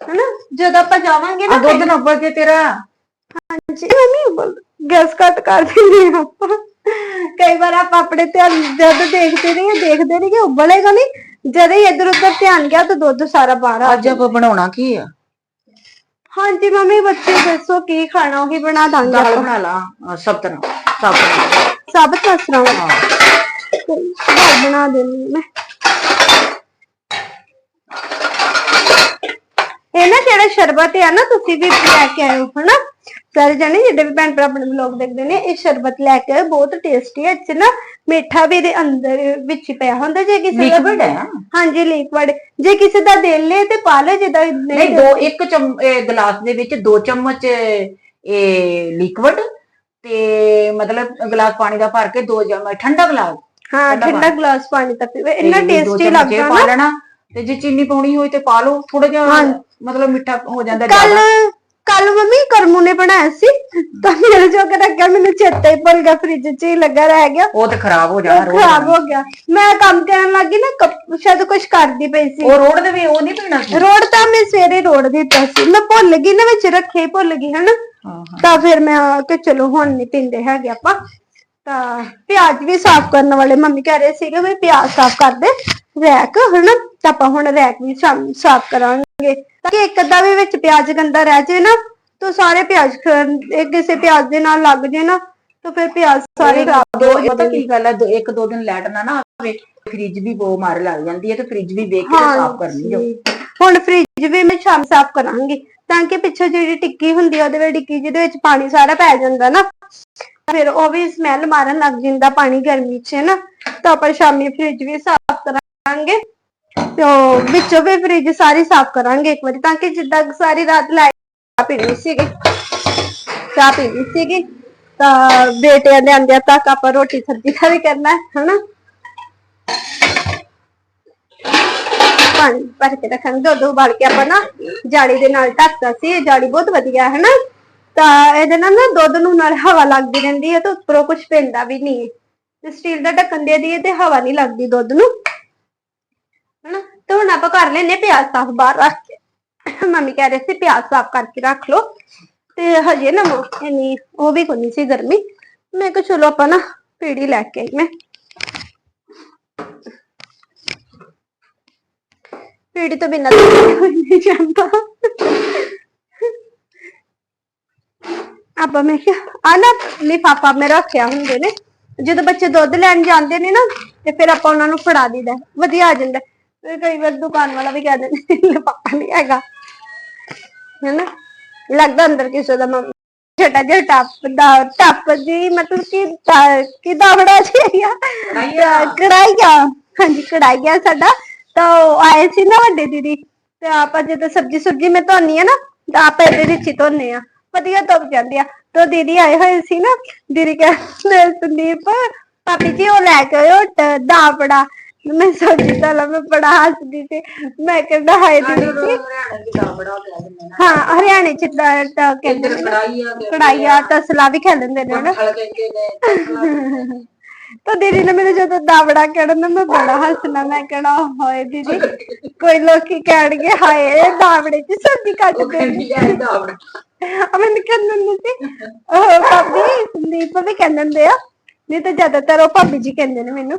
ਹਨਾ ਜਦੋਂ ਆਪਾਂ ਜਾਵਾਂਗੇ ਨਾ ਦੁੱਧ ਨਾ ਉੱਬਲ ਕੇ ਤੇਰਾ। ਹਾਂਜੀ ਮੰਮੀ ਗੈਸ ਕੱਟ ਕਰ ਦਿੰਦੇ ਆ ਆਪਾਂ। ਕਈ ਵਾਰ ਆਪਾਂ ਆਪਣੇ ਧਿਆਨ ਜਦ ਦੇਖਦੇ ਨਹੀਂ ਦੇਖਦੇ ਨਹੀਂ ਕਿ ਉਬਲੇਗਾ ਨਹੀਂ। ਜਦ ਹੀ ਇੱਧਰ ਉੱਧਰ ਧਿਆਨ ਗਿਆ ਤਾਂ ਦੁੱਧ ਸਾਰਾ ਬਾਹਰ ਆ ਅੱਜ ਆਪਾਂ ਬਣਾਉਣਾ ਕੀ ਆ? ਹਾਂਜੀ ਮੰਮੀ ਬੱਚੇ ਦੱਸੋ ਕੀ ਖਾਣਾ ਉਹੀ ਬਣਾ ਦਾਂਗੇ ਦਾਲ ਬਣਾ ਲਾ ਸਭ ਤਰ੍ਹਾਂ ਸਭ ਤਰ੍ਹਾਂ ਦਾਲ ਬਣਾ ਦੇਣੀ ਮੈਂ। ਇਹ ਨਾ ਜਿਹੜਾ ਸ਼ਰਬਤ ਆ ਨਾ ਤੁਸੀਂ ਵੀ ਲੈ ਕੇ ਆਇਓ ਹਨਾ? ਸਾਰੇ ਜਣੇ ਜਿਹੜੇ ਵੀ ਭੈਣ ਭਰਾ ਆਪਣੇ ਵਲੌਗ ਦੇਖਦੇ ਨੇ ਇਹ ਸ਼ਰਬਤ ਲੈ ਕੇ ਆਇਓ ਬਹੁਤ ਟੇਸਟੀ ਹੈ ਇਹ ਨਾ ਮਿੱਠਾ ਵੀ ਦੇ ਅੰਦਰ ਵਿੱਚ ਪਿਆ ਹੁੰਦਾ ਜੇ ਕਿਸੇ ਦਾ ਲਿਕਵਿਡ ਹੈ ਹਾਂਜੀ ਲਿਕਵਿਡ ਜੇ ਕਿਸੇ ਦਾ ਦਿਲ ਲੇ ਤੇ ਪਾ ਲੈ ਜਿੱਦਾਂ ਨਹੀਂ ਦੋ ਇੱਕ ਚਮ ਇਹ ਗਲਾਸ ਦੇ ਵਿੱਚ ਦੋ ਚਮਚ ਇਹ ਲਿਕਵਿਡ ਤੇ ਮਤਲਬ ਗਲਾਸ ਪਾਣੀ ਦਾ ਭਰ ਕੇ ਦੋ ਚਮਚ ਠੰਡਾ ਗਲਾਸ। ਹਾਂ ਠੰਡਾ ਠੰਡਾ ਗਲਾਸ ਪਾਣੀ ਤਾਂ ਪੀਵੇ ਇੰਨਾ ਤੇ ਦੋ ਟੇਸਟੀ ਚਮਚ ਇਹ ਲੱਗਦਾ ਪਾ ਨਾ ਲੈਣਾ ਤੇ ਜੇ ਚੀਨੀ ਪਾਉਣੀ ਹੋਈ ਤੇ ਪਾ ਲਓ ਥੋੜਾ ਜਿਹਾ ਹਾਂ। ਮਤਲਬ ਮਿੱਠਾ ਹੋ ਜਾਂਦਾ ਕੱਲ ਜ਼ਿਆਦਾ। ਕੱਲ ਮੰਮੀ ਕਰਮੂ ਨੇ ਬਣਾਇਆ ਸੀ। ਤਾਂ ਮੇਰੇ ਜੋ ਕਰ ਰੱਖਿਆ ਮੈਨੂੰ ਚੇਤਾ ਹੀ ਭੁੱਲ ਗਿਆ ਫ੍ਰਿਜ 'ਚ ਹੀ ਲੱਗਾ ਰਹਿ ਗਿਆ। ਉਹ ਤੇ ਖਰਾਬ ਹੋ ਜਾਣਾ ਰੋੜ ਖਰਾਬ ਹੋ ਗਿਆ। ਮੈਂ ਕੰਮ ਕਰਨ ਲੱਗੀ ਨਾ ਕੱਪ- ਸ਼ਾਇਦ ਕੁਝ ਕਰਦੀ ਪਈ ਸੀ। ਉਹ ਰੋੜ ਦੇ ਵੀ ਉਹ ਨਹੀਂ ਪੀਣਾ ਸੀ? ਰੋੜ ਤਾਂ ਮੈਂ ਸਵੇਰੇ ਰੋੜ ਦਿੱਤਾ ਸੀ। ਮੈਂ ਭੁੱਲ ਗਈ ਨਾ ਵਿੱਚ ਰੱਖੇ ਭੁੱਲ ਗਈ ਹਨਾ? ਹਾਂ ਹਾਂ। ਤਾਂ ਫਿਰ ਮੈਂ ਆ ਕਿ ਚਲੋ ਹੁਣ ਨਹੀਂ ਪੀਂਦੇ ਹੈਗੇ ਆਪਾਂ। ਤਾਂ ਪਿਆਜ਼ ਵੀ ਸਾਫ਼ ਕਰਨ ਵਾਲੇ ਮੰਮੀ ਕਹਿ ਰਹੇ ਸੀਗੇ ਵੀ ਪਿਆਜ਼ ਸਾਫ਼ ਕਰ ਦੇ ਰੈਕ ਹਨਾ? ਤਾਂ ਆਪਾਂ ਹੁਣ ਰੈਕ ਵੀ ਸਾਫ਼ ਕਰਾਂਗੇ। ਤਾਂ ਕਿ ਇੱਕ ਅੱਧਾ ਵੀ ਵਿੱਚ ਪਿਆਜ਼ ਗੰਦਾ ਰਹਿ ਜਾਏ ਨਾ ਤਾਂ ਸਾਰੇ ਪਿਆਜ਼ ਖ- ਇੱਕ ਕਿਸੇ ਪਿਆਜ਼ ਦੇ ਨਾਲ ਲੱਗ ਜੇ ਨਾ ਤਾਂ ਫਿਰ ਪਿਆਜ਼ ਸਾਰੇ ਖਰਾਬ ਦੋ ਹੋ ਪਤਾ ਜਾਂਦੇ ਕੀ ਗੱਲ ਹੈ ਦੋ- ਇੱਕ ਦੋ ਦਿਨ ਲਾਈਟ ਨਾ ਨਾ ਆਵੇ ਫ੍ਰਿਜ ਵੀ ਬੋ ਮਾਰ ਲੱਗ ਜਾਂਦੀ ਹੈ ਤੇ ਫ੍ਰਿਜ ਵੀ ਵੇਖ ਕੇ ਸਾਫ਼ ਕਰਨੀ ਜੋ ਹਾਂਜੀ। ਹੁਣ ਫ੍ਰਿਜ ਵੀ ਮੈਂ ਸ਼ਾਮ ਸਾਫ਼ ਕਰਾਂਗੀ ਤਾਂ ਕਿ ਪਿੱਛੇ ਜਿਹੜੀ ਟਿੱਕੀ ਹੁੰਦੀ ਆ ਉਹਦੇ ਵਿੱਚ ਟਿੱਕੀ ਜਿਹਦੇ ਵਿੱਚ ਪਾਣੀ ਸਾਰਾ ਪੈ ਜਾਂਦਾ ਨਾ। ਫਿਰ ਉਹ ਵੀ ਸਮੈਲ ਮਾਰਨ ਲੱਗ ਜਾਂਦਾ ਪਾਣੀ ਗਰਮੀ 'ਚ ਨਾ ਤਾਂ ਆਪਾਂ ਸ਼ਾਮੀ ਫ੍ਰਿਜ ਵੀ ਸਾਫ਼ ਕਰਾਂਗੇ ਤੇ ਉਹ ਵਿੱਚੋਂ ਵੀ ਫ੍ਰਿਜ ਸਾਰੀ ਸਾਫ਼ ਕਰਾਂਗੇ ਇੱਕ ਵਾਰੀ, ਤਾਂ ਕਿ ਜਿੱਦਾਂ ਸਾਰੀ ਰਾਤ ਲਾਈਟ ਚਾਹ ਪੀਣੀ ਸੀਗੀ, ਚਾਹ ਪੀਣੀ ਸੀਗੀ, ਤਾਂ ਬੇਟਿਆਂ ਦੇ ਆਂਦਿਆਂ ਤੱਕ ਆਪਾਂ ਰੋਟੀ ਸਬਜ਼ੀ ਦਾ ਵੀ ਕਰਨਾ ਹੈ ਹਨਾ? ਪਾਣੀ ਭਰ ਕੇ ਰੱਖਾਂਗੇ, ਦੁੱਧ ਉਬਾਲ ਕੇ ਆਪਾਂ ਨਾ ਜਾਲੀ ਦੇ ਨਾਲ ਢੱਕਦਾ ਸੀ, ਇਹ ਜਾਲੀ ਬਹੁਤ ਵਧੀਆ ਹੈ ਨਾ ਤਾਂ ਇਹਦੇ ਨਾਲ ਨਾ ਦੁੱਧ ਨੂੰ ਨਾਲ ਹਵਾ ਲੱਗਦੀ ਰਹਿੰਦੀ ਹੈ ਤੇ ਉੱਪਰੋਂ ਕੁਝ ਪੈਂਦਾ ਵੀ ਨਹੀਂ ਹੈ। ਤੇ ਸਟੀਲ ਦਾ ਢੱਕਣ ਦੇ ਦਈਏ ਤੇ ਹਵਾ ਨਹੀਂ ਲੱਗਦੀ ਦੁੱਧ ਨੂੰ। ਹਨਾ? ਤੇ ਹੁਣ ਆਪਾਂ ਕਰ ਲੈਨੇ ਪਿਆਜ਼ ਸਾਫ਼ ਬਾਹਰ ਰੱਖ ਕੇ। ਮੰਮੀ ਕਹਿ ਰਹੇ ਸੀ ਪਿਆਜ਼ ਸਾਫ਼ ਕਰਕੇ ਰੱਖ ਲਓ। ਤੇ ਹਜੇ ਨਾ ਮ- ਇੰਨੀ ਉਹ ਵੀ ਕੋਈ ਨਹੀਂ ਸੀ ਗਰਮੀ। ਮੈਂ ਕਿਹਾ ਚਲੋ ਆਪਾਂ ਨਾ ਪੀੜੀ ਲੈ ਕੇ ਆਈ ਮੈਂ। ਪੀੜੀ ਤੋਂ ਬਿਨਾਂ ਨਹੀਂ ਜਾਂਦਾ। ਆਪਾਂ ਮੈਂ ਕਿਹਾ ਆ ਨਾ ਲਿਫਾਫਾ ਮੈਂ ਰੱਖਿਆ ਹੁੰਦੇ ਨੇ। ਜਦੋਂ ਬੱਚੇ ਦੁੱਧ ਲੈਣ ਜਾਂਦੇ ਨੇ ਨਾ ਤੇ ਫਿਰ ਆਪਾਂ ਉਹਨਾਂ ਨੂੰ ਫੜਾ ਦਈਦਾ ਵਧੀਆ ਆ ਜਾਂਦਾ ਫਿਰ ਕਈ ਵਾਰ ਦੁਕਾਨ ਵਾਲਾ ਵੀ ਕਹਿ ਦਿੰਦਾ ਲਿਫਾਫਾ ਨਹੀਂ ਹੈਗਾ। ਹੈਨਾ? ਲੱਗਦਾ ਅੰਦਰ ਕਿਸੇ ਦਾ ਛੋਟਾ ਜਿਹਾ ਟੱਪ ਦਾ ਟੱਪ ਜੀ ਮਤਲਬ ਕਿ ਦਾ- ਕਿ ਦਾਵੜਾ ਜੀ ਆ। ਕੜਾਹੀਆ। ਕੜਾਈਆ ਹਾਂਜੀ ਕੜਾਈਆ ਸਾਡਾ। ਤਾਂ ਆਏ ਸੀ ਨਾ ਵੱਡੇ ਦੀਦੀ ਤੇ ਆਪਾਂ ਜਦੋਂ ਸਬਜੀ ਸੁਬਜੀ ਮੈਂ ਧੋਨੀ ਆ ਨਾ ਤਾਂ ਆਪਾਂ ਇਹਦੇ ਵਿੱਚ ਹੀ ਧੋਨੇ ਆ। ਵਧੀਆ ਧੁੱਪ ਜਾਂਦੀ ਆ। ਤਾਂ ਦੀਦੀ ਆਏ ਹੋਏ ਸੀ ਨਾ ਦੀਦੀ ਕਹਿੰਦੇ ਸੰਦੀਪ ਪਾਪੀ ਜੀ ਉਹ ਲੈ ਕੇ ਆਇਓ ਟ- ਦਾਵੜਾ। ਮੈਂ ਸੋਚੀ ਤਾਂ ਲਾ ਮੈਂ ਬੜਾ ਹੱਸਦੀ ਸੀ। ਮੈਂ ਕਹਿੰਦਾ ਹਾਏ ਦੀਦੀ ਜੀ। ਹਾਂ ਹਰਿਆਣੇ ਚ ਤਾਂ ਤਾਂ ਕਹਿੰਦੇ ਨੇ ਨਾ, ਕੜਾਈਆ ਤਸਲਾ ਵੀ ਖੇਲ ਲੈਂਦੇ ਨੇ ਨਾ। ਤਾਂ ਦੀਦੀ ਨੇ ਮੈਨੂੰ ਜਦੋਂ ਦਾਵੜਾ ਕਹਿਣਾ ਮੈਂ ਬੜਾ ਹੱਸਣਾ ਮੈਂ ਕਹਿਣਾ ਹੋਏ ਦੀਦੀ ਕੋਈ ਲੋਕੀ ਕਹਿਣਗੇ ਹਾਏ ਦਾਵੜੇ ਚ ਸਬਜ਼ੀ ਕੱਟਦੇ ਨੇ ਆ ਮੈਨੂੰ ਕਹਿੰਦੇ ਹੁੰਦੇ ਸੀ ਉਹ ਭਾਬੀ ਸੰਦੀਪ ਵੀ ਕਹਿੰਦੇ ਹੁੰਦੇ ਆ ਨਹੀਂ ਤਾਂ ਜ਼ਿਆਦਾਤਰ ਉਹ ਭਾਬੀ ਜੀ ਕਹਿੰਦੇ ਨੇ ਮੈਨੂੰ।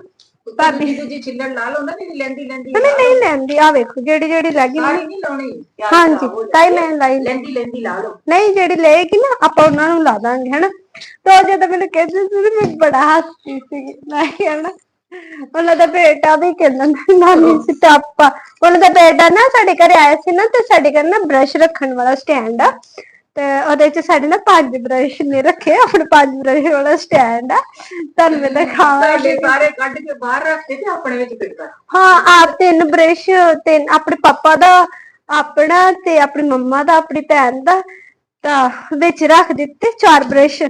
ਭਾਬੀ ਜੀ ਛਿੱਲੜ ਲਾ ਲਓ ਨਾ ਜਿਹੜੀ ਲੈਂਦੀ ਲੈਂਦੀ ਨਹੀਂ ਨਹੀਂ ਲੈਂਦੀ ਆ ਵੇਖੋ ਜਿਹੜੀ ਜਿਹੜੀ ਲੱਗੀ ਨਾ। ਸਾਰੀ ਨਹੀਂ ਲਾਉਣੀ। ਹਾਂਜੀ ਖਰਾਬ ਹੋ ਤਾਈ ਮੈਂ ਲਾਈ। ਲੈਂਦੀ ਲੈਂਦੀ ਲਾ ਲਓ। ਨਹੀਂ ਜਿਹੜੀ ਲਏਗੀ ਨਾ ਆਪਾਂ ਉਹਨਾਂ ਨੂੰ ਲਾ ਦਾਂਗੇ ਹਨਾ। ਤਾਂ ਉਹ ਜਦੋਂ ਮੈਨੂੰ ਕਹਿੰਦੇ ਸੀ ਮੈਂ ਬੜਾ ਹੱਸਦੀ ਸੀ। ਮੈਂ ਕਹਿਣਾ ਉਹਨਾਂ ਦਾ ਬੇਟਾ ਵੀ ਕਹਿੰਦਾ ਨਾਨੀ ਸੀ ਟਾਪਾ ਉਹਨਾਂ ਦਾ ਬੇਟਾ ਨਾ ਸਾਡੇ ਘਰੇ ਆਇਆ ਸੀ ਨਾ ਤੇ ਸਾਡੇ ਘਰ ਨਾ ਬ੍ਰਸ਼ ਰੱਖਣ ਵਾਲਾ ਸਟੈਂਡ ਆ। ਤੇ ਉਹਦੇ ਚ ਸਾਡੇ ਨਾ ਪੰਜ ਬ੍ਰਸ਼ ਨੇ ਰੱਖੇ ਆ, ਆਪਣੇ ਪੰਜ ਬ੍ਰਸ਼ ਵਾਲਾ ਸਟੈਂਡ ਆ। ਤੁਹਾਨੂੰ ਮੈਂ ਦਿਖਾਵਾਂਗੀ। ਸਾਡੇ ਸਾਰੇ ਕੱਢ ਕੇ ਬਾਹਰ ਰੱਖਦੇ ਤੇ ਆਪਣੇ ਵਿੱਚ ਫਿੱਟ ਕਰ। ਹਾਂ ਆਪ ਤਿੰਨ ਬ੍ਰਸ਼ ਤਿੰਨ ਆਪਣੇ ਪਾਪਾ ਦਾ ਆਪਣਾ ਤੇ ਆਪਣੀ ਮੰਮਾ ਦਾ ਆਪਣੀ ਭੈਣ ਦਾ ਤਾਂ ਵਿੱਚ ਰੱਖ ਦਿੱਤੇ ਚਾਰ ਬ੍ਰਸ਼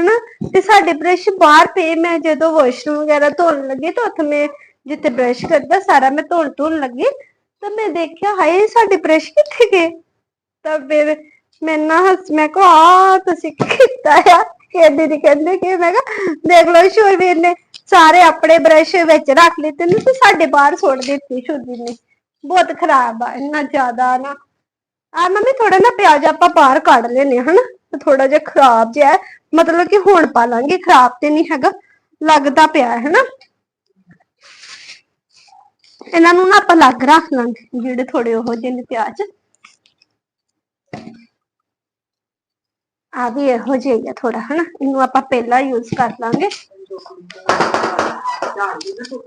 ਹਨਾ? ਤੇ ਸਾਡੇ ਬ੍ਰਸ਼ ਬਾਹਰ ਪਏ ਮੈਂ ਜਦੋਂ ਵਾਸ਼ਰੂਮ ਵਗੈਰਾ ਧੋਣ ਲੱਗੀ ਤਾਂ ਉੱਥੇ ਮੈਂ ਜਿੱਥੇ ਬ੍ਰਸ਼ ਕਰਦਾ ਸਾਰਾ ਮੈਂ ਧੋਣ ਧੋਣ ਲੱਗੀ। ਤਾਂ ਮੈਂ ਦੇਖਿਆ ਹਾਏ ਸਾਡੇ ਬ੍ਰਸ਼ ਕਿੱਥੇ ਗਏ? ਤਾਂ ਫਿਰ ਮੈਂ ਨਾ ਹੱਸ ਮੈਂ ਕਿਹਾ ਆ ਤੁਸੀਂ ਕੀ ਕੀਤਾ ਆ ਕਿ ਦੀਦੀ ਕਹਿੰਦੇ ਕਿ ਮੈਂ ਕਿਹਾ, ਦੇਖ ਲਓ ਸ਼ੁਰਵੀਰ ਨੇ ਸਾਰੇ ਆਪਣੇ ਬ੍ਰਸ਼ ਵਿੱਚ ਰੱਖ ਲਿੱਤੇ ਨੇ ਤੇ ਸਾਡੇ ਬਾਹਰ ਸੁੱਟ ਦਿੱਤੀ ਸ਼ੁਰਵੀਰ ਨੇ। ਬਹੁਤ ਖਰਾਬ ਆ, ਇੰਨਾ ਜ਼ਿਆਦਾ ਨਾ। ਆ ਮੰਮੀ ਥੋੜਾ ਨਾ ਪਿਆਜ਼ ਆਪਾਂ ਬਾਹਰ ਕੱਢ ਲੈਨੇ ਹਨਾ? ਥੋੜਾ ਜਿਹਾ ਖਰਾਬ ਜਿਹਾ ਮਤਲਬ ਕਿ ਹੁਣ ਪਾ ਲਾਂਗੇ, ਖਰਾਬ ਤੇ ਨਹੀਂ ਹੈਗਾ, ਲੱਗਦਾ ਪਿਆ ਹੈ, ਹਨਾ? ਇਹਨਾਂ ਨੂੰ ਨਾ ਆਪਾਂ ਲੱਗ ਰੱਖ ਲਾਂਗੇ, ਜਿਹੜੇ ਥੋੜੇ ਉਹ ਜਿਹੇ ਨੇ ਪਿਆਜ਼। ਆ ਵੀ ਇਹੋ ਜਿਹਾ ਹੀ ਆ ਥੋੜਾ ਹਨਾ? ਇਹਨੂੰ ਆਪਾਂ ਪਹਿਲਾਂ ਯੂਜ਼ ਕਰ ਲਾਂਗੇ।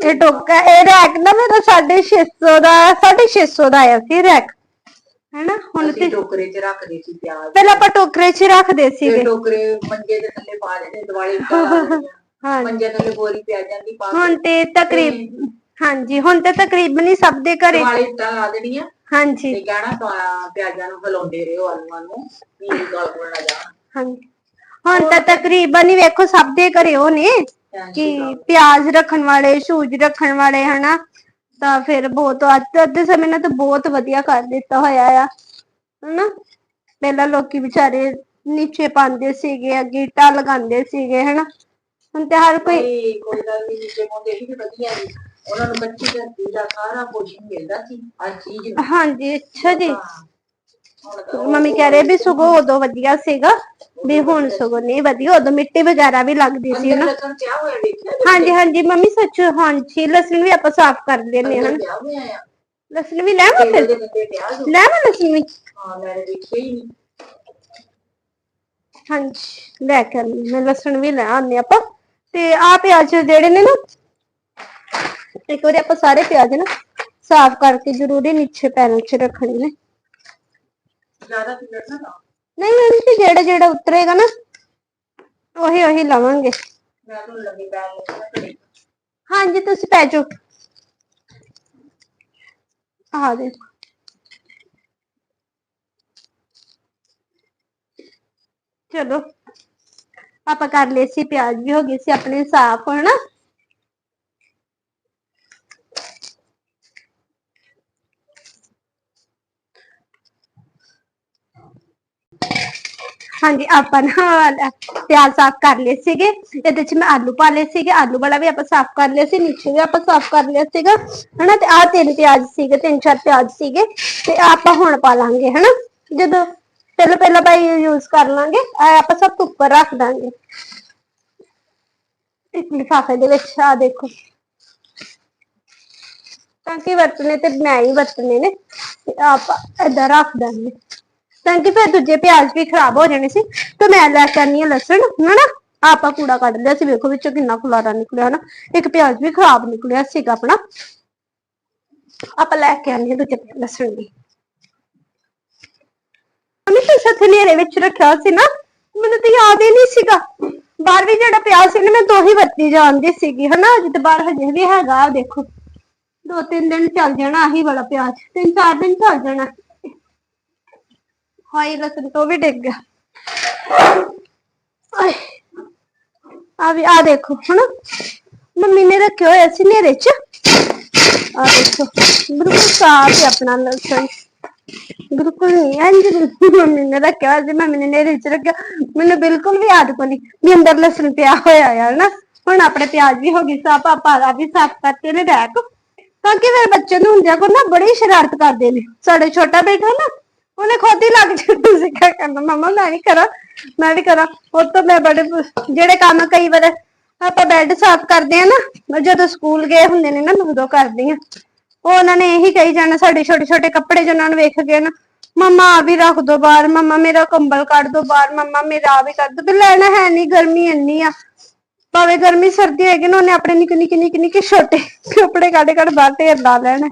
ਇਹ ਟੋਕਾ ਇਹ ਰੈਕ ਨਾ ਮੇਰਾ 650 ਦਾ 650 ਦਾ ਆਇਆ ਸੀ ਰੈਕ ਹੈਨਾ? ਹੁਣ ਤੇ ਟੋਕਰੇ 'ਚ ਰੱਖਦੇ ਸੀ ਪਿਆਜ਼। ਪਹਿਲਾਂ ਆਪਾਂ ਟੋਕਰੇ 'ਚ ਰੱਖਦੇ ਤੇ ਸੀਗੇ। ਟੋਕਰੇ ਮੰਜੇ ਦੇ ਥੱਲੇ ਪਾ ਦੇਣੇ ਦਿਵਾਲੀ ਹਾਂ ਮੰਜੇ ਥੱਲੇ ਬੋਰੀ ਪਿਆਜ਼ਾਂ ਦੀ ਪਾ ਹੁਣ ਤੇ ਤਕਰੀਬ ਹਾਂਜੀ ਹੁਣ ਤੇ ਤਕਰੀਬਨ ਹੀ ਸਭ ਦੇ ਘਰੇ ਦਿਵਾਲੀ ਉੱਤੇ ਲਾ ਦੇਣੀਆਂ ਹਾਂਜੀ। ਤੇ ਕਹਿਣਾ ਪਿਆਜ਼ਾਂ ਨੂੰ ਹਿਲਾਉਂਦੇ ਰਹੋ ਆਲੂਆਂ ਨੂੰ। ਵੀ ਗਲ ਗੁਲ ਨਾ ਜਾਣ ਹਾਂਜੀ। ਹੁਣ ਤਾਂ ਤਕਰੀਬਨ ਹੀ ਵੇਖੋ ਸਭ ਦੇ ਘਰੇ ਉਹ ਨੇ ਕਿ ਪਿਆਜ਼ ਰੱਖਣ ਵਾਲੇ ਸੂਜ ਰੱਖਣ ਵਾਲੇ ਹਨਾ। ਤਾਂ ਫਿਰ ਬਹੁਤ ਅੱਜ ਅੱਧੇ ਸਮੇਂ ਨਾਲ ਤਾਂ ਬਹੁਤ ਵਧੀਆ ਕਰ ਦਿੱਤਾ ਹੋਇਆ ਆ ਹਨਾ। ਪਹਿਲਾਂ ਲੋਕੀ ਵਿਚਾਰੇ ਨੀਚੇ ਪਾਉਂਦੇ ਸੀਗੇ ਅੱਗੇ ਇੱਟਾਂ ਲਗਾਉਂਦੇ ਸੀਗੇ ਹਨਾ। ਹੁਣ ਤੇ ਹਰ ਕੋਈ ਕੋਈ ਗੱਲ ਨਹੀਂ ਨੀਚੇ ਪਾਉਂਦੇ ਤੇ ਵਧੀਆ ਜੀ ਉਹਨਾਂ ਨੂੰ ਧਰਤੀ ਦਾ ਸਾਰਾ ਕੁਝ ਮਿਲਦਾ ਸੀ ਹਰ ਚੀਜ਼ ਨੂੰ। ਹਾਂਜੀ ਅੱਛਾ ਜੀ। ਮੰਮੀ ਕਹਿ ਰਹੇ ਵੀ ਸਗੋਂ ਉਦੋਂ ਵਧੀਆ ਸੀਗਾ, ਵੀ ਹੁਣ ਸਗੋਂ ਨਹੀਂ ਵਧੀਆ, ਉਦੋਂ ਮਿੱਟੀ ਵਗੈਰਾ ਵੀ ਲੱਗਦੀ ਸੀ ਨਾ ਲਸਣ ਹਾਂਜੀ ਹਾਂਜੀ, ਮੰਮੀ ਸੱਚ, ਹਾਂਜੀ, ਲਸਣ ਵੀ ਆਪਾਂ ਸਾਫ਼ ਕਰ ਲੈਨੇ ਹਾਂ ਲਸਣ ਵੀ ਲੈਵਾਂ ਤੇਲ ਫਿਰ ਦੇ ਬੰਦੇ ਲਸਣ ਵੀ? ਹਾਂ ਮੈਂ ਦੇਖਿਆ ਨਹੀਂ ਹਾਂਜੀ, ਲੈ ਕੇ ਮੈਂ ਲਸਣ ਵੀ ਲੈ ਆਉਂਦੇ ਆਪਾਂ। ਤੇ ਆ ਪਿਆਜ਼ ਜਿਹੜੇ ਨੇ ਨਾ, ਇੱਕ ਵਾਰੀ ਆਪਾਂ ਸਾਰੇ ਪਿਆਜ਼ ਨਾ ਸਾਫ਼ ਕਰਕੇ ਜ਼ਰੂਰੀ ਨੀਚੇ ਪੈਰਾਂ 'ਚ ਰੱਖਣੇ ਨੇ। ਜ਼ਿਆਦਾ ਪਿਲੜ ਨਾ ਲਾਓ। ਨਹੀਂ ਮੈਡਮ ਜੀ ਜਿਹੜਾ ਜਿਹੜਾ ਉਤਰੇਗਾ ਨਾ ਉਹੀ ਉਹੀ ਲਵਾਂਗੇ ਮੈਂ ਤੁਹਾਨੂੰ ਲੱਗੀ ਬੈਗ ਲੈ ਹਾਂਜੀ ਤੁਸੀਂ ਪੈ ਜਾਓ ਆ ਦੇਖੋ ਚਲੋ ਆਪਾਂ ਕਰ ਲਏ ਸੀ ਪਿਆਜ਼ ਵੀ ਹੋ ਗਏ ਸੀ ਆਪਣੇ ਸਾਫ਼ ਹਨਾ ਹਾਂਜੀ, ਆਪਾਂ ਨਾ ਪਿਆਜ਼ ਸਾਫ਼ ਕਰ ਲਏ ਸੀਗੇ, ਇਹਦੇ ਚ ਮੈਂ ਆਲੂ ਪਾ ਲਏ ਸੀਗੇ, ਆਲੂ ਵਾਲਾ ਵੀ ਆਪਾਂ ਸਾਫ਼ ਕਰ ਲਿਆ ਸੀ, ਨੀਚੇ ਵੀ ਆਪਾਂ ਸਾਫ਼ ਕਰ ਲਿਆ ਸੀਗਾ, ਹਨਾ, ਤੇ ਆਹ ਤਿੰਨ ਪਿਆਜ਼ ਸੀਗੇ, ਤਿੰਨ ਚਾਰ ਪਿਆਜ਼ ਸੀਗੇ, ਤੇ ਆਪਾਂ ਹੁਣ ਪਾ ਲਾਂਗੇ, ਹਨਾ, ਜਦੋਂ ਪਹਿਲਾਂ ਪਹਿਲਾਂ ਆਪਾਂ ਯੂਜ਼ ਕਰ ਲਾਂਗੇ ਆਹ ਆਪਾਂ ਸਭ ਤੋਂ ਉੱਪਰ ਰੱਖ ਦਾਂਗੇ। ਇੱਕ ਲਿਫਾਫੇ ਦੇ ਵਿੱਚ ਆ ਦੇਖੋ। ਤਾਂ ਕਿ ਵਰਤਨੇ ਤੇ ਮੈਂ ਹੀ ਵਰਤਨੇ ਨੇ ਆਪਾਂ ਏਦਾਂ ਰੱਖ ਦਾਂਗੇ। ਤਾਂ ਕਿ ਫਿਰ ਦੂਜੇ ਪਿਆਜ਼ ਵੀ ਖਰਾਬ ਹੋ ਜਾਣੇ ਸੀ, ਤੇ ਮੈਂ ਲੈ ਕੇ ਆਨੀ ਆ ਲਸਣ, ਹਨਾ? ਆਪਾਂ ਕੂੜਾ ਕੱਢ ਲਿਆ ਸੀ, ਵੇਖੋ ਵਿੱਚੋਂ ਕਿੰਨਾ ਖੁਲਾਰਾ ਨਿਕਲਿਆ ਨਾ ਇੱਕ ਪਿਆਜ਼ ਵੀ ਖਰਾਬ ਨਿਕਲਿਆ ਸੀਗਾ ਆਪਣਾ। ਆਪਾਂ ਲੈ ਕੇ ਆਨੀ ਆ ਦੂਜੇ ਲਸਣ ਵੀ। ਉਹਨੇ ਤੇ ਸੱਤ ਹਨੇਰੇ ਵਿੱਚ ਰੱਖਿਆ ਸੀ ਨਾ, ਮੈਨੂੰ ਤਾਂ ਯਾਦ ਹੀ ਨਹੀਂ ਸੀਗਾ। ਬਾਹਰ ਵੀ ਜਿਹੜਾ ਪਿਆਜ਼ ਸੀ ਨਾ, ਮੈਂ ਦੋ ਹੀ ਵਰਤੀ ਜਾਂਦੀ ਸੀਗੀ, ਹਨਾ? ਅਜੇ ਤੇ ਬਾਹਰ ਹਜੇ ਵੀ ਹੈਗਾ ਦੇਖੋ। ਦੋ ਤਿੰਨ ਦਿਨ ਚੱਲ ਜਾਣਾ, ਆਹੀ ਵਾਲਾ ਪਿਆਜ਼, ਤਿੰਨ ਚਾਰ ਦਿਨ ਚੱਲ ਜਾਣਾ। ਹਾਏ ਲਸਣ ਤੋਂ ਵੀ ਡਿੱਗ ਗਿਆ। ਆ ਵੀ, ਆ ਦੇਖੋ, ਹਨਾ? ਮੰਮੀ ਨੇ ਰੱਖਿਆ ਹੋਇਆ ਸੀ ਨੇਰੇ ਚ। ਆ ਦੇਖੋ, ਬਿਲਕੁਲ ਸਾਫ਼ ਹੈ ਆਪਣਾ ਲਸਣ ਬਿਲਕੁਲ ਨਹੀਂ ਇੰਜ ਮੰਮੀ ਨੇ ਰੱਖਿਆ ਹੋਇਆ ਸੀ, ਮੰਮੀ ਨੇ ਨੇਰੇ ਚ ਰੱਖਿਆ। ਮੈਨੂੰ ਬਿਲਕੁਲ ਵੀ ਆਦਤ ਨਹੀਂ ਵੀ ਅੰਦਰ ਲਸਣ ਪਿਆ ਹੋਇਆ ਆ ਨਾ ਹੁਣ ਆਪਣੇ ਪਿਆਜ਼ ਵੀ ਹੋ ਗਈ ਸਾਫ਼, ਆਪਾਂ ਆ ਵੀ ਸਾਫ਼ ਕਰਤੇ ਨੇ ਰੈਕ ਤਾਂ ਕਿ ਫਿਰ ਬੱਚੇ ਨੂੰ ਹੁੰਦਿਆਂ ਕੋ ਨਾ ਬੜੀ ਸ਼ਰਾਰਤ ਕਰਦੇ ਨੇ। ਸਾਡੇ ਛੋਟਾ ਬੇਟਾ ਨਾ ਉਹਨੇ ਖੁਦ ਹੀ ਲੱਗ ਜਾਂਦਾ ਸੀ ਕਿਆ ਕਰਨਾ? ਮਮਾ, ਮੈਂ ਨਹੀਂ ਕਰਾਂ, ਮੈਂ ਵੀ ਕਰਾਂ। ਉਹ ਤਾਂ ਮੈਂ ਬੜੇ ਜਿਹੜੇ ਕੰਮ ਕਈ ਵਾਰ ਆਪਾਂ ਬੈੱਡ ਸਾਫ਼ ਕਰਦੇ ਆ ਨਾ, ਮੈਂ ਜਦੋਂ ਸਕੂਲ ਗਏ ਹੁੰਦੇ ਨੇ ਨਾ, ਮੈਂ ਉਦੋਂ ਕਰਦੀ ਆ। ਉਹ ਉਹਨਾਂ ਨੇ ਇਹੀ ਕਹੀ ਜਾਣਾ, ਸਾਡੇ ਛੋਟੇ ਛੋਟੇ ਕੱਪੜੇ ਜਿਹਨਾਂ ਨੂੰ ਵੇਖ ਗਏ ਨਾ, ਮਮਾ ਆ ਵੀ ਰੱਖ ਦੋ ਬਾਹਰ, ਮਮਾ, ਮੇਰਾ ਕੰਬਲ ਕੱਢ ਦੋ ਬਾਹਰ, ਮਮਾ, ਮੇਰਾ ਆ ਵੀ ਕਰ ਦੋ। ਤੇ ਲੈਣਾ ਹੈ ਨਹੀਂ ਗਰਮੀ ਇੰਨੀ ਆ। ਭਾਵੇਂ ਗਰਮੀ ਸਰਦੀ ਹੈਗੀ ਨਾ, ਉਹਨੇ ਆਪਣੇ ਨਿੱਕੇ ਨਿੱਕੇ ਨਿੱਕੇ ਨਿੱਕੇ ਛੋਟੇ ਕੱਪੜੇ ਕੱਢ ਕੱਢ ਬਾਹਰ ਢੇਰ ਲਾ ਲੈਣਾ।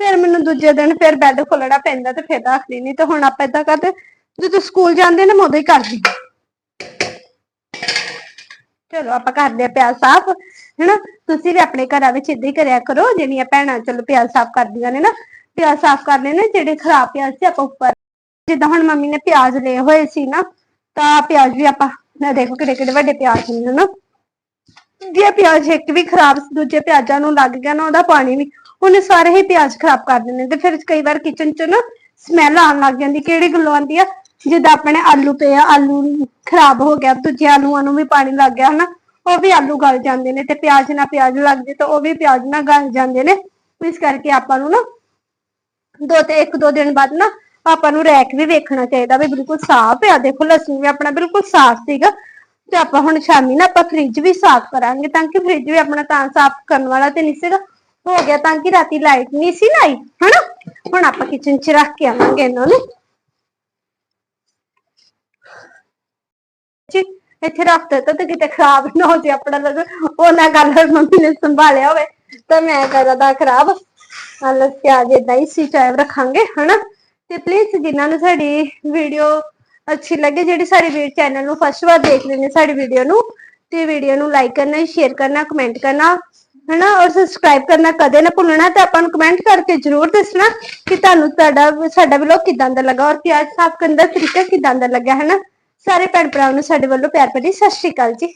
ਫਿਰ ਮੈਨੂੰ ਦੂਜੇ ਦਿਨ ਫਿਰ ਬੈੱਡ ਖੋਲਣਾ ਪੈਂਦਾ ਤੇ ਫਿਰ ਰੱਖ ਲੈਣੀ ਤੇ ਹੁਣ ਆਪਾਂ ਏਦਾਂ ਕਰਦੇ ਜਦੋਂ ਸਕੂਲ ਜਾਂਦੇ ਨੇ ਮੈਂ ਉਦੋਂ ਹੀ ਕਰਦੀ ਚਲੋ ਆਪਾਂ ਕਰਦੇ ਆ ਪਿਆਜ਼ ਸਾਫ਼, ਹੈਨਾ? ਤੁਸੀਂ ਵੀ ਆਪਣੇ ਘਰਾਂ ਵਿੱਚ ਇਦਾਂ ਹੀ ਕਰਿਆ ਕਰੋ, ਜਿਹੜੀਆਂ ਭੈਣਾਂ ਚਲੋ ਪਿਆਜ਼ ਸਾਫ਼ ਕਰਦੀਆਂ ਨੇ ਨਾ, ਪਿਆਜ਼ ਸਾਫ਼ ਕਰਨੇ ਨੇ ਜਿਹੜੇ ਖਰਾਬ ਪਿਆਜ਼ ਸੀ ਆਪਾਂ ਉੱਪਰ, ਜਿੱਦਾਂ ਹੁਣ ਮੰਮੀ ਨੇ ਪਿਆਜ਼ ਲਏ ਹੋਏ ਸੀ ਨਾ, ਤਾਂ ਪਿਆਜ਼ ਵੀ ਆਪਾਂ, ਮੈਂ ਦੇਖੋ ਕਿਹੜੇ ਕਿਹੜੇ ਵੱਡੇ ਪਿਆਜ਼ ਨੇ ਨਾ। ਜੇ ਪਿਆਜ਼ ਇੱਕ ਵੀ ਖਰਾਬ ਦੂਜੇ ਪਿਆਜ਼ਾਂ ਨੂੰ ਲੱਗ ਗਿਆ ਨਾ, ਉਹਦਾ ਪਾਣੀ ਵੀ ਉਹਨੇ ਸਾਰੇ ਹੀ ਪਿਆਜ਼ ਖਰਾਬ ਕਰ ਦਿੰਦੇ ਤੇ ਫਿਰ ਕਈ ਵਾਰ ਕਿਚਨ 'ਚ ਨਾ ਸਮੈਲ ਆਉਣ ਲੱਗ ਜਾਂਦੀ, ਕਿਹੜੀ ਗੱਲੋਂ ਆਉਂਦੀ ਆ? ਜਿੱਦਾਂ ਆਪਣੇ ਆਲੂ ਪਏ ਆ, ਆਲੂ ਖਰਾਬ ਹੋ ਗਿਆ, ਦੂਜੇ ਆਲੂਆਂ ਨੂੰ ਵੀ ਪਾਣੀ ਲੱਗ ਗਿਆ, ਹਨਾ? ਉਹ ਵੀ ਆਲੂ ਗਲ ਜਾਂਦੇ ਨੇ ਤੇ ਪਿਆਜ਼ ਨਾਲ ਪਿਆਜ਼ ਲੱਗ ਤਾਂ ਉਹ ਵੀ ਪਿਆਜ਼ ਨਾਲ ਗਲ ਜਾਂਦੇ ਨੇ। ਇਸ ਕਰਕੇ ਆਪਾਂ ਨੂੰ ਨਾ ਦੋ ਤੇ ਇੱਕ ਦੋ ਦਿਨ ਬਾਅਦ ਨਾ ਆਪਾਂ ਨੂੰ ਰੈਕ ਵੀ ਵੇਖਣਾ ਚਾਹੀਦਾ ਵੀ ਬਿਲਕੁਲ ਸਾਫ਼ ਆ। ਦੇਖੋ ਲਸਣ ਵੀ ਆਪਣਾ ਬਿਲਕੁਲ ਸਾਫ਼ ਸੀਗਾ। ਤੇ ਆਪਾਂ ਹੁਣ ਸ਼ਾਮੀ ਨਾ ਆਪਾਂ ਫ੍ਰਿਜ ਵੀ ਸਾਫ਼ ਕਰਾਂਗੇ ਤਾਂ ਕਿ ਫ੍ਰਿਜ ਵੀ ਆਪਣਾ ਤਾਂ ਸਾਫ਼ ਕਰਨ ਵਾਲਾ ਤੇ ਨਹੀਂ ਸੀਗਾ। ਹੋ ਗਿਆ ਤਾਂ ਕਿ ਰਾਤੀ ਲਾਈਟ ਨਹੀਂ ਸੀ ਨਾ ਆਈ ਹਨਾ? ਹੁਣ ਆਪਾਂ ਕਿਚਨ 'ਚ ਰੱਖ ਕੇ ਆਵਾਂਗੇ ਇਹਨਾਂ ਨੂੰ। ਜੀ, ਇੱਥੇ ਰੱਖ ਦਿੱਤਾ ਤੇ ਕਿਤੇ ਖਰਾਬ ਨਾ ਹੋ ਜੇ ਆਪਣਾ ਲਸਣ ਉਹ ਨਾ ਗੱਲ ਮੰਮੀ ਨੇ ਸੰਭਾਲਿਆ ਹੋਵੇ, ਤਾਂ ਮੈਂ ਕਰਦਾ ਖਰਾਬ। ਹਾਲਤ ਪਿਆਜ਼ ਏਦਾਂ ਹੀ ਸੀ ਚਾਹੇ ਰੱਖਾਂਗੇ, ਹਨਾ? ਤੇ ਪਲੀਜ਼ ਜਿਨ੍ਹਾਂ ਨੂੰ ਸਾਡੀ ਵੀਡੀਓ ਅੱਛੀ ਲੱਗੇ, ਜਿਹੜੇ ਸਾਡੇ ਚੈਨਲ ਨੂੰ ਫਸਟ ਵਾਰ ਦੇਖ ਰਹੇ ਨੇ ਸਾਡੀ ਵੀਡੀਓ ਨੂੰ, ਤੇ ਵੀਡੀਓ ਨੂੰ ਲਾਈਕ ਕਰਨਾ ਸ਼ੇਅਰ ਕਰਨਾ ਕਮੈਂਟ ਕਰਨਾ। ਹਨਾ, ਔਰ ਸਬਸਕ੍ਰਾਈਬ ਕਰਨਾ ਕਦੇ ਨਾ ਭੁੱਲਣਾ ਤੇ ਆਪਾਂ ਨੂੰ ਕਮੈਂਟ ਕਰਕੇ ਜਰੂਰ ਦੱਸਣਾ ਕਿ ਤੁਹਾਨੂੰ ਤੁਹਾਡਾ, ਸਾਡਾ ਵਲੋਗ ਕਿਦਾਂ ਦਾ ਲੱਗਾ ਔਰ ਪਿਆਜ਼ ਸਾਫ਼ ਕਰਨ ਦਾ ਤਰੀਕਾ ਕਿਦਾਂ ਦਾ ਲੱਗਾ ਹਨਾ? ਸਾਰੇ ਭੈਣ ਭਰਾਵਾਂ ਨੂੰ ਸਾਡੇ ਵੱਲੋਂ ਪਿਆਰ ਭਰੀ ਸਤਿ ਸ਼੍ਰੀ ਅਕਾਲ ਜੀ।